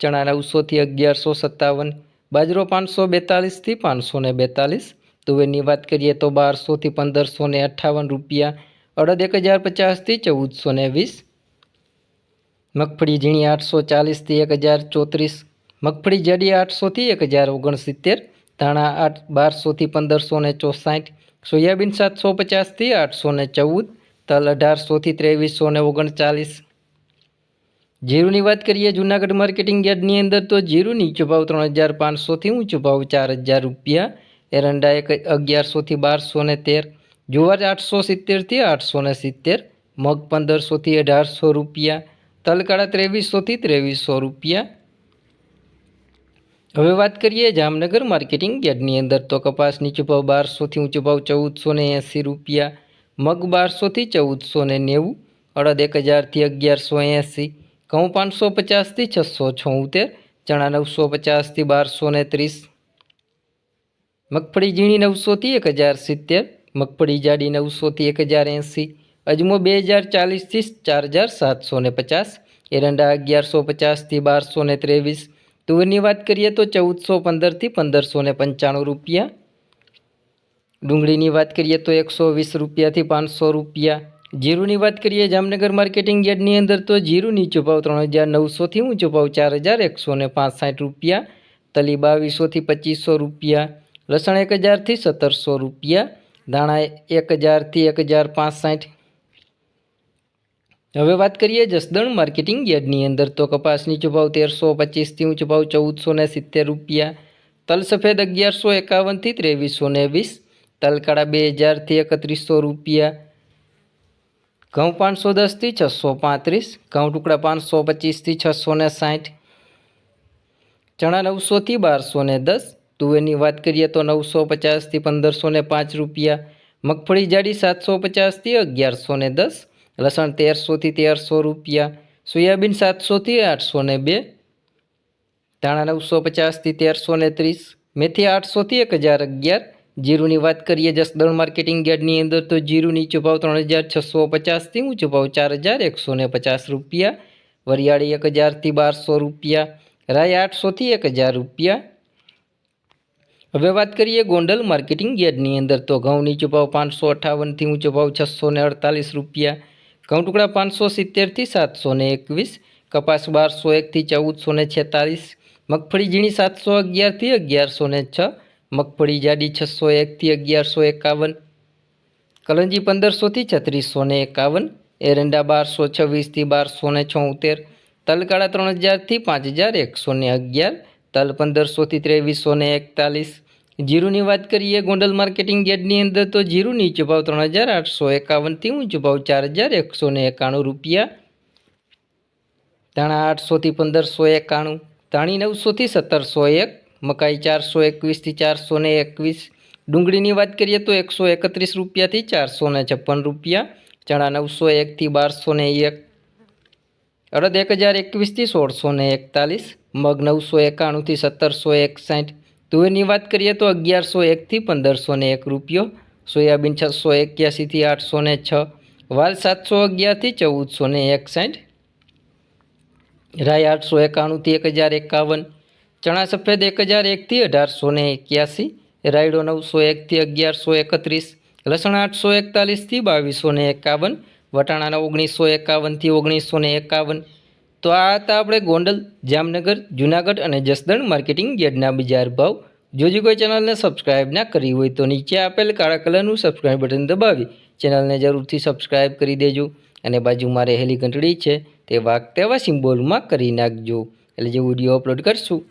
ચણા નવસોથી અગિયારસો સત્તાવન, બાજરો પાંચસો બેતાલીસથી પાંચસો ને બેતાલીસ. તુવેરની વાત કરીએ તો બારસોથી પંદરસો ને અઠ્ઠાવન રૂપિયા, અડદ એક હજાર પચાસથી ચૌદસો ને વીસ. મગફળી ઝીણી આઠસો ચાલીસથી એક હજાર ચોત્રીસ. મગફળી જડી આઠસોથી એક હજાર ઓગણસિત્તેર. ધાણા આઠ બારસોથી પંદરસો ને ચોસાઠ. સોયાબીન સાતસો પચાસથી આઠસો ને ચૌદ. તલ અઢારસોથી ત્રેવીસો ને ઓગણચાલીસ. જીરુની વાત કરીએ, જૂનાગઢ માર્કેટિંગ યાર્ડની અંદર તો જીરું નીચો ભાવ ત્રણ હજાર પાંચસોથી ઊંચો ભાવ ચાર હજાર રૂપિયા. એરંડા એક અગિયારસોથી બારસો ને તેર, જુવાર આઠસો સિત્તેરથી આઠસો ને સિત્તેર, મગ પંદરસોથી અઢારસો રૂપિયા, તલકાળા ત્રેવીસોથી ત્રેવીસો રૂપિયા. હવે વાત કરીએ જામનગર માર્કેટિંગ યાર્ડની અંદર તો કપાસ નીચો ભાવ બારસોથી ઊંચો ભાવ ચૌદસો ને એંસી રૂપિયા, મગ બારસોથી ચૌદસો ને નેવું, અડદ એક હજારથી અગિયારસો એંસી ઘઉં પાંચસો પચાસથી છસો છોતેર, ચણા નવસો પચાસથી બારસો ને ત્રીસ. મગફળી ઝીણી નવસોથી એક હજાર સિત્તેર, મગફળી જાડી નવસોથી એક હજાર એંસી, અજમો બે હજાર ચાલીસથી ચાર હજાર સાતસો ને પચાસ, એરંડા અગિયારસો પચાસથી બારસો ને ત્રેવીસ, તુવેરની વાત કરીએ તો ચૌદસો પંદરથી પંદરસો ને પંચાણું રૂપિયા. ડુંગળીની વાત કરીએ તો એકસો વીસ રૂપિયાથી પાંચસો રૂપિયા. જીરુની વાત કરીએ, જામનગર માર્કેટિંગ યાર્ડની અંદર તો જીરું નીચો ભાવ ત્રણ હજાર નવસોથી ઊંચો ભાવ ચાર હજાર એકસો ને પાંસઠ રૂપિયા, તલી બાવીસોથી પચીસો રૂપિયા, લસણ એક હજારથી સત્તરસો રૂપિયા, ધાણા એક હજારથી એક હજાર પાંસઠ. હવે વાત કરીએ જસદણ માર્કેટિંગ યાર્ડની અંદર તો કપાસ નીચો ભાવ તેરસો પચીસથી ઊંચો ભાવ ચૌદસો ને સિત્તેર રૂપિયા, તલ સફેદ અગિયારસો એકાવનથી ત્રેવીસો ને વીસ, તલકાળા બે હજારથી એકત્રીસો રૂપિયા ઘઉં પાંચસો દસથી છસો પાંત્રીસ ઘઉં ટુકડા પાંચસો પચીસથી છસો ને સાઠ. ચણા નવસોથી બારસો ને દસ, તુવેરની વાત કરીએ તો નવસો પચાસથી પંદરસો ને પાંચ રૂપિયા. મગફળી જાડી સાતસો પચાસથી અગિયારસો ને દસ, લસણ તેરસોથી તેરસો રૂપિયા, સોયાબીન સાતસોથી આઠસો ને બે, ધાણા નવસો પચાસથી તેરસો ને ત્રીસ, મેથી આઠસોથી એક હજાર અગિયાર જીરુની વાત કરીએ જસદણ માર્કેટિંગ યાર્ડની અંદર તો જીરું નીચો ભાવ ત્રણ હજાર છસો પચાસથી ઊંચો ભાવ ચાર હજાર એકસો ને પચાસ રૂપિયા, વરિયાળી એક હજારથી બારસો રૂપિયા, રાય આઠસોથી એક હજાર રૂપિયા. હવે વાત કરીએ ગોંડલ માર્કેટિંગ યાર્ડની અંદર તો ઘઉં નીચો પાંચસો અઠાવનથી ઊંચો ભાવ છસો ને અડતાલીસ રૂપિયા ઘઉં ટુકડા પાંચસો સિત્તેરથી સાતસો ને એકવીસ, કપાસ બારસો એકથી ચૌદસો ને છેતાલીસ, મગફળી ઝીણી સાતસો અગિયારથી અગિયારસો ને છ મગફળી જાડી છસો એકથી અગિયારસો એકાવન, કલંજી પંદરસોથી છત્રીસો ને એકાવન, એરંડા બારસો છવ્વીસથી બારસો ને છોતેર, તલકાળા ત્રણ હજારથી પાંચ હજાર એકસો ને અગિયાર, તલ પંદરસોથી ત્રેવીસો ને એકતાલીસ. જીરુની વાત કરીએ ગોંડલ માર્કેટિંગ યાર્ડની અંદર તો જીરું નીચો ભાવ ત્રણ હજાર આઠસો એકાવનથી ઊંચો ભાવ ચાર હજાર એકસો ને એકાણું રૂપિયા. ધાણા આઠસોથી પંદરસો એકાણું, ધાણી નવસોથી સત્તરસો એક મકાઈ ચારસો એકવીસથી ચારસો ને એકવીસ. ડુંગળીની વાત કરીએ તો એકસો એકત્રીસ રૂપિયાથી ચારસો ને છપ્પન રૂપિયા, ચણા નવસો એકથી બારસો ને એક, અડદ એક હજાર એકવીસથી સોળસો ને એકતાલીસ, મગ નવસો એકાણુંથી સત્તરસો એકસાઠ. તુવેરની વાત કરીએ તો અગિયારસો એકથી પંદરસો ને એક રૂપિયો, સોયાબીન છસો એક્યાસીથી આઠસો ને છ, વાલ સાતસો અગિયારથી ચૌદસો ને એકસાઠ રાય આઠસો એકાણુંથી એક હજાર એકાવન ચણા સફેદ એક હજાર એકથી અઢારસો ને એક્યાસી, રાયડો નવસો એકથી અગિયારસો એકત્રીસ, લસણ આઠસો એકતાલીસથી બાવીસો ને એકાવન, વટાણાના ઓગણીસો એકાવનથી ઓગણીસો ને એકાવન. તો આ હતા આપણે ગોંડલ, જામનગર, જુનાગઢ અને જસદણ માર્કેટિંગ યાર્ડના બજાર ભાવ. જો કોઈ ચેનલને સબસ્ક્રાઇબ ના કરી હોય તો નીચે આપેલ કાળા કલરનું સબસ્ક્રાઇબ બટન દબાવી ચેનલને જરૂરથી સબસ્ક્રાઇબ કરી દેજો. અને બાજુમાં રહેલી ઘંટડી છે તે વાગ તેવા સિમ્બોલમાં કરી નાખજો. એટલે જે વીડિયો અપલોડ કરશું